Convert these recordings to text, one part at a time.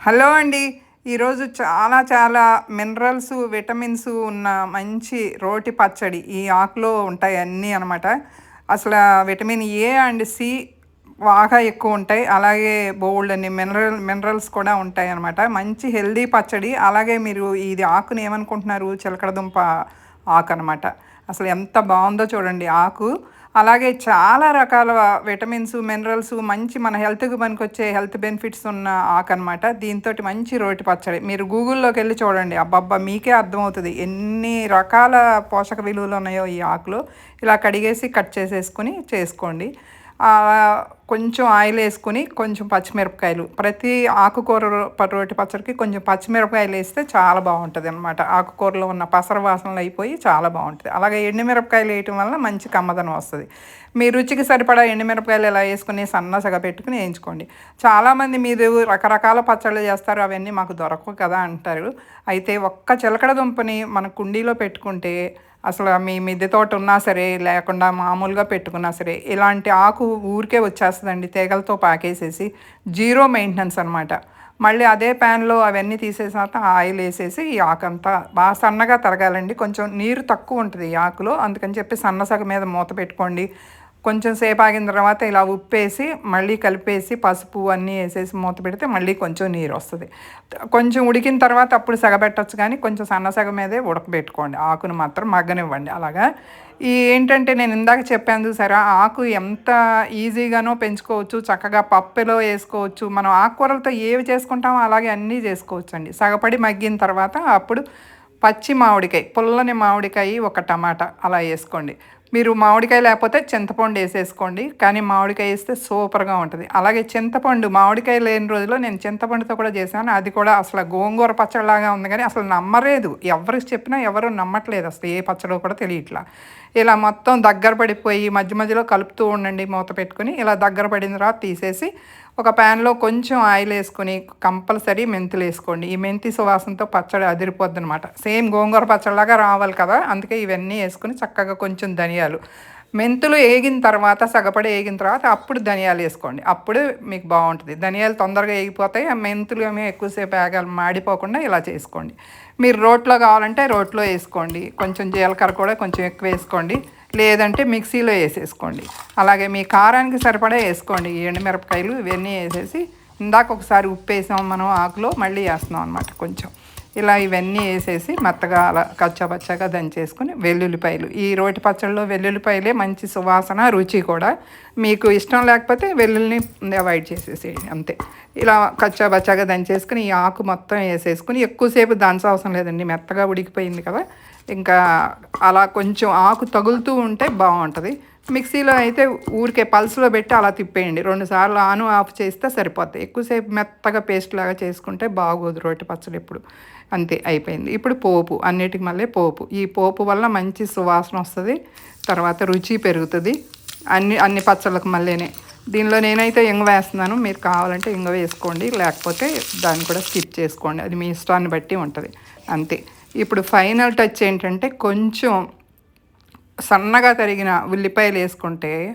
Hello అండి. ఈరోజు చాలా చాలా మినరల్స్ విటమిన్స్ ఉన్న మంచి రోటి పచ్చడి ఈ ఆకులో ఉంటాయి అన్నీ అనమాట అసలు విటమిన్ ఏ అండ్ సి బాగా ఎక్కువ ఉంటాయి. అలాగే బోల్డ్ అన్ని మినరల్ మినరల్స్ కూడా ఉంటాయి అనమాట మంచి హెల్దీ పచ్చడి. అలాగే మీరు ఇది ఆకుని ఏమనుకుంటున్నారు? చిలకడదుంప ఆకు అనమాట అసలు ఎంత బాగుందో చూడండి ఆకు. అలాగే చాలా రకాల విటమిన్స్ మినరల్స్ మంచి మన హెల్త్కి పనికొచ్చే హెల్త్ బెనిఫిట్స్ ఉన్న ఆకు అనమాట దీంతో మంచి రోటి పచ్చడి. మీరు గూగుల్లోకి వెళ్ళి చూడండి. అబ్బబ్బా! మీకే అర్థమవుతుంది. ఎన్ని రకాల పోషక విలువలు ఉన్నాయో ఈ ఆకులో. ఇలా కడిగేసి కట్ చేసేసుకుని చేసుకోండి. కొంచెం ఆయిల్ వేసుకుని కొంచెం పచ్చిమిరపకాయలు. ప్రతి ఆకుకూర రో- రోటి పచ్చడికి కొంచెం పచ్చిమిరపకాయలు వేస్తే చాలా బాగుంటుంది అనమాట ఆకుకూరలో ఉన్న పసర వాసనలు అయిపోయి చాలా బాగుంటుంది. అలాగే ఎండుమిరపకాయలు వేయటం వల్ల మంచి కమ్మదనం వస్తుంది. మీ రుచికి సరిపడా ఎండుమిరపకాయలు ఎలా వేసుకుని సన్నసగా పెట్టుకుని వేయించుకోండి. చాలామంది మీరు రకరకాల పచ్చళ్ళు చేస్తారు అవన్నీ మాకు దొరకవు కదా అంటారు. అయితే ఒక్క చిలకడ దుంపని మన కుండీలో పెట్టుకుంటే అసలు మీ మిద్దె తోట ఉన్నా సరే లేకుండా మామూలుగా పెట్టుకున్నా సరే ఇలాంటి ఆకు ఊరికే చేస్తుందండి. తీగలతో పాకేసేసి జీరో మెయింటెనెన్స్ అనమాట మళ్ళీ అదే ప్యాన్లో అవన్నీ తీసేసాక ఆయిల్ వేసేసి ఈ ఆకంతా బాగా సన్నగా తరగాలండి. కొంచెం నీరు తక్కువ ఉంటుంది ఈ ఆకులో. అందుకని చెప్పి సన్నసగ మీద మూత పెట్టుకోండి. కొంచెం సేపు ఆగిన తర్వాత ఇలా ఉప్పేసి మళ్ళీ కలిపేసి పసుపు అన్నీ వేసేసి మూత పెడితే మళ్ళీ కొంచెం నీరు వస్తుంది. కొంచెం ఉడికిన తర్వాత అప్పుడు సగబెట్టచ్చు కానీ కొంచెం సన్న సగ మీదే ఉడకబెట్టుకోండి. ఆకును మాత్రం మగ్గనివ్వండి. అలాగా? ఈ ఏంటంటే నేను ఇందాక చెప్పాను చూసారా ఆకు ఎంత ఈజీగానో పెంచుకోవచ్చు చక్కగా పప్పులో వేసుకోవచ్చు. మనం ఆకుకూరలతో ఏవి చేసుకుంటామో అలాగే అన్నీ చేసుకోవచ్చు అండి సగపడి మగ్గిన తర్వాత అప్పుడు పచ్చి మామిడికాయ పుల్లని మామిడికాయ ఒక టమాటా అలా వేసుకోండి. మీరు మామిడికాయ లేకపోతే చింతపండు వేసేసుకోండి. కానీ మామిడికాయ వేస్తే సూపర్గా ఉంటుంది. అలాగే చింతపండు మామిడికాయ లేని రోజులో నేను చింతపండుతో కూడా చేశాను. అది కూడా అసలు గోంగూర పచ్చడిలాగా ఉంది కానీ అసలు నమ్మలేదు. ఎవరికి చెప్పినా ఎవరు నమ్మట్లేదు అసలు ఏ పచ్చడో కూడా తెలియట్లా. ఇలా మొత్తం దగ్గర పడిపోయి మధ్య మధ్యలో కలుపుతూ ఉండండి మూత పెట్టుకుని. ఇలా దగ్గర పడిన తర్వాత తీసేసి ఒక ప్యాన్లో కొంచెం ఆయిల్ వేసుకొని కంపల్సరీ మెంతులు వేసుకోండి. ఈ మెంతి సువాసనతో పచ్చడి అదిరిపోద్ది అనమాట సేమ్ గోంగూర పచ్చడిలాగా రావాలి కదా అందుకే ఇవన్నీ వేసుకుని చక్కగా కొంచెం ధనియాలు. మెంతులు వేగిన తర్వాత సగపడి వేగిన తర్వాత అప్పుడు ధనియాలు వేసుకోండి. అప్పుడు మీకు బాగుంటుంది. ధనియాలు తొందరగా వేగిపోతాయి. ఆ మెంతులు ఏమీ ఎక్కువసేపు వేగాలి మాడిపోకుండా ఇలా చేసుకోండి. మీరు రోట్లో కావాలంటే రోట్లో వేసుకోండి. కొంచెం జీలకర్ర కూడా కొంచెం ఎక్కువ వేసుకోండి. లేదంటే మిక్సీలో వేసేసుకోండి. అలాగే మీ కారానికి సరిపడా వేసుకోండి. ఈ ఎండుమిరపకాయలు ఇవన్నీ వేసేసి ఇందాక ఒకసారి ఉప్పు వేసాం మనం ఆకులో మళ్ళీ వేస్తున్నాం అనమాట కొంచెం. ఇలా ఇవన్నీ వేసేసి మెత్తగా అలా కచ్చపచ్చగా దంచేసుకుని వెల్లుల్లిపాయలు. ఈ రోటి పచ్చళ్ళలో వెల్లుల్లిపాయలే మంచి సువాసన రుచి కూడా. మీకు ఇష్టం లేకపోతే వెల్లుల్లిని అవాయిడ్ చేసేసేయండి అంతే. ఇలా కచ్చపచ్చగా దంచేసుకుని ఈ ఆకు మొత్తం వేసేసుకుని ఎక్కువసేపు దంచవసరం లేదండి. మెత్తగా ఉడికిపోయింది కదా ఇంకా అలా కొంచెం ఆకు తగులుతూ ఉంటే బాగుంటుంది. మిక్సీలో అయితే ఊరికే పల్స్లో పెట్టి అలా తిప్పేయండి. రెండు సార్లు ఆను ఆఫ్ చేస్తే సరిపోతాయి ఎక్కువసేపు మెత్తగా పేస్ట్ లాగా చేసుకుంటే బాగోదు రోటి పచ్చడి ఇప్పుడు అంతే అయిపోయింది. ఇప్పుడు పోపు అన్నిటికి మళ్ళీ పోపు. ఈ పోపు వల్ల మంచి సువాసన వస్తుంది తర్వాత రుచి పెరుగుతుంది. అన్ని అన్ని పచ్చళ్ళకు మళ్ళీనే. దీనిలో నేనైతే ఇంగ వేస్తున్నాను. మీరు కావాలంటే ఇంగ వేసుకోండి. లేకపోతే దాన్ని కూడా స్కిప్ చేసుకోండి. అది మీ ఇష్టాన్ని బట్టి ఉంటుంది. అంతే. ఇప్పుడు ఫైనల్ టచ్ ఏంటంటే కొంచెం సన్నగా తరిగిన ఉల్లిపాయలు వేసుకుంటే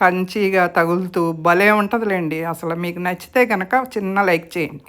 కంచిగా తగులుతూ భలే ఉంటుందిలేండి. అసలు మీకు నచ్చితే కనుక చిన్న లైక్ చేయండి.